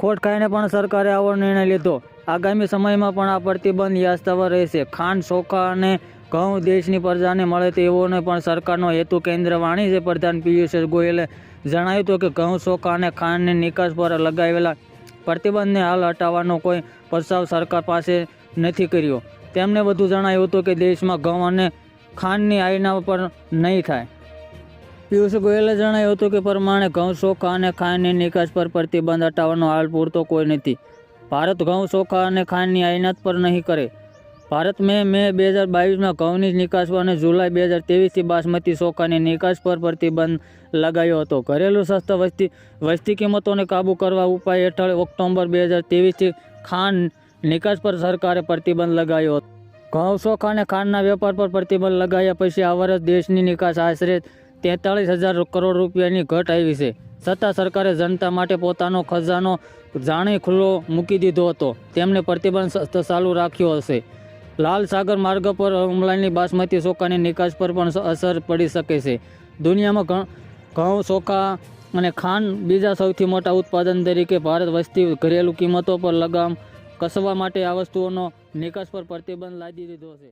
ખોટ ખાઈને પણ સરકારે આવો નિર્ણય લીધો. આગામી સમયમાં પણ આ પ્રતિબંધ યાસ્તવર રહેશે. ખાંડ ચોખા અને ઘઉં દેશની પ્રજાને મળે તેવોને પણ સરકારનો હેતુ કેન્દ્ર વાણિજ્ય પ્રધાન પિયુષ ગોયલે જણાવ્યું હતું કે ઘઉં ચોખા અને ખાંડની નિકાસ પર લગાવેલા પ્રતિબંધને હાલ હટાવવાનો કોઈ પ્રસ્તાવ સરકાર પાસે નથી કર્યો. તેમણે વધુ જણાવ્યું હતું કે દેશમાં ઘઉં અને ખાંડની આયના પર નહીં થાય. પિયુષ ગોયલે જણાવ્યું હતું કે પ્રમાણે ઘઉં ચોખા અને ખાંડની નિકાસ પર પ્રતિબંધ હટાવવાનો હાલ પૂરતો કોઈ નથી. ભારત ઘઉં ચોખા અને ખાંડની આયાત પર નહીં કરે. ભારત મે મે બે હજાર બાવીસમાં ઘઉંની નિકાસ પર અને જુલાઈ બે હજાર ત્રેવીસથી બાસમતી ચોખાની નિકાસ પર પ્રતિબંધ લગાવ્યો હતો. ઘરેલું સસ્તા વસ્તી વસ્તી કિંમતોને કાબૂ કરવા ઉપાય હેઠળ ઓક્ટોબર બે હજાર ત્રેવીસથી ખાંડ નિકાસ પર સરકારે પ્રતિબંધ લગાવ્યો હતો. ઘઉં ચોખા અને ખાંડના વેપાર પર પ્રતિબંધ લગાવ્યા પછી આ વર્ષ દેશની નિકાસ આશરે તેતાળીસ હજાર કરોડ રૂપિયાની ઘટ આવી છે. છતાં સરકારે જનતા માટે પોતાનો ખજાનો જાણે ખુલ્લો મૂકી દીધો હતો. તેમણે પ્રતિબંધ ચાલુ રાખ્યો હશે. લાલ સાગર માર્ગ પર હુમલાની બાસમતી ચોખાની નિકાસ પર પણ અસર પડી શકે છે. દુનિયામાં ઘઉં, ચોખા અને ખાંડ બીજા સૌથી મોટા ઉત્પાદન તરીકે ભારત વસ્તી ઘરેલું કિંમતો પર લગામ કસવા માટે આ વસ્તુઓનો નિકાસ પર પ્રતિબંધ લાદી દીધો છે.